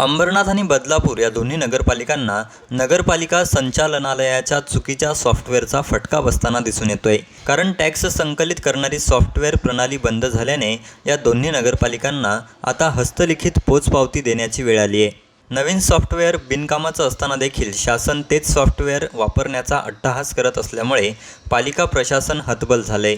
अंबरनाथ आणि बदलापूर या दोन्ही नगरपालिकांना नगरपालिका संचालनालयाच्या चुकीच्या सॉफ्टवेअरचा फटका बसताना दिसून येतोय. कारण टॅक्स संकलित करणारी सॉफ्टवेअर प्रणाली बंद झाल्याने या दोन्ही नगरपालिकांना आता हस्तलिखित पोचपावती देण्याची वेळ आली आहे नवीन सॉफ्टवेअर बिनकामाचं असताना देखील शासन तेच सॉफ्टवेअर वापरण्याचा अट्टहास करत असल्यामुळे पालिका प्रशासन हतबल झाले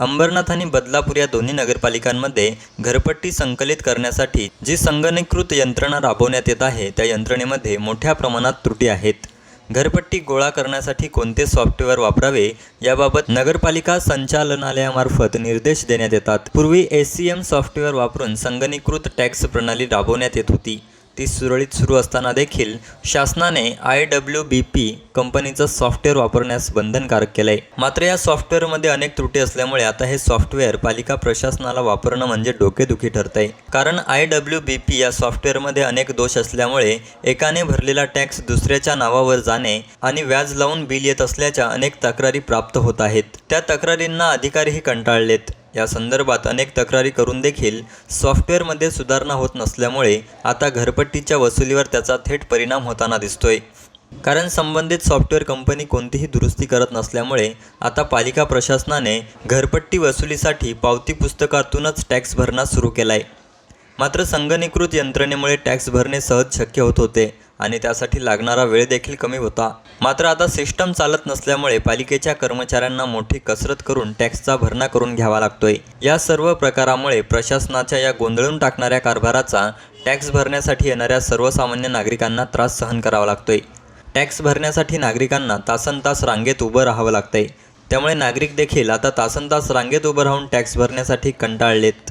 अंबरनाथ आणि बदलापूर या दोन्ही नगरपालिकांमध्ये घरपट्टी संकलित करण्यासाठी जी संगणकीकृत यंत्रणा राबवण्यात येत आहे त्या यंत्रणेमध्ये मोठ्या प्रमाणात त्रुटी आहेत. घरपट्टी गोळा करण्यासाठी कोणते सॉफ्टवेअर वापरावे याबाबत नगरपालिका संचालनालयामार्फत निर्देश देण्यात येतात. पूर्वी एस सी एम सॉफ्टवेअर वापरून संगणकीकृत टॅक्स प्रणाली राबवण्यात येत होती. ती सुरळीत सुरू असताना देखील शासनाने आय डब्ल्यू बी पी कंपनीचं सॉफ्टवेअर वापरण्यास बंधनकारक केलं आहे मात्र या सॉफ्टवेअरमध्ये अनेक त्रुटी असल्यामुळे आता हे सॉफ्टवेअर पालिका प्रशासनाला वापरणं म्हणजे डोकेदुखी ठरत आहे कारण आय डब्ल्यू बी पी या सॉफ्टवेअरमध्ये अनेक दोष असल्यामुळे एकाने भरलेला टॅक्स दुसऱ्याच्या नावावर जाणे आणि व्याज लावून बिल येत असल्याच्या अनेक तक्रारी प्राप्त होत आहेत. त्या तक्रारींना अधिकारीही कंटाळलेत. या संदर्भात अनेक तक्रारी करून देखील सॉफ्टवेअरमध्ये सुधारणा होत नसल्यामुळे आता घरपट्टीच्या वसुलीवर त्याचा थेट परिणाम होताना दिसतोय. कारण संबंधित सॉफ्टवेअर कंपनी कोणतीही दुरुस्ती करत नसल्यामुळे आता पालिका प्रशासनाने घरपट्टी वसुलीसाठी पावती पुस्तकातूनच टॅक्स भरणा सुरू केला आहे मात्र संगणीकृत यंत्रणेमुळे टॅक्स भरणे सहज शक्य होत होते. आणि त्यासाठी लागणारा वेळ देखील कमी होता. मात्र आता सिस्टम चालत नसल्यामुळे पालिकेच्या कर्मचाऱ्यांना मोठी कसरत करून टॅक्सचा भरणा करून घ्यावा लागतोय. या सर्व प्रकारामुळे प्रशासनाच्या या गोंधळून टाकणाऱ्या कारभाराचा टॅक्स भरण्यासाठी येणाऱ्या सर्वसामान्य नागरिकांना त्रास सहन करावा लागतोय. टॅक्स भरण्यासाठी नागरिकांना तासन तास रांगेत उभं राहावं लागतंय. त्यामुळे नागरिक देखील आता तासन तास रांगेत उभं राहून टॅक्स भरण्यासाठी कंटाळलेत.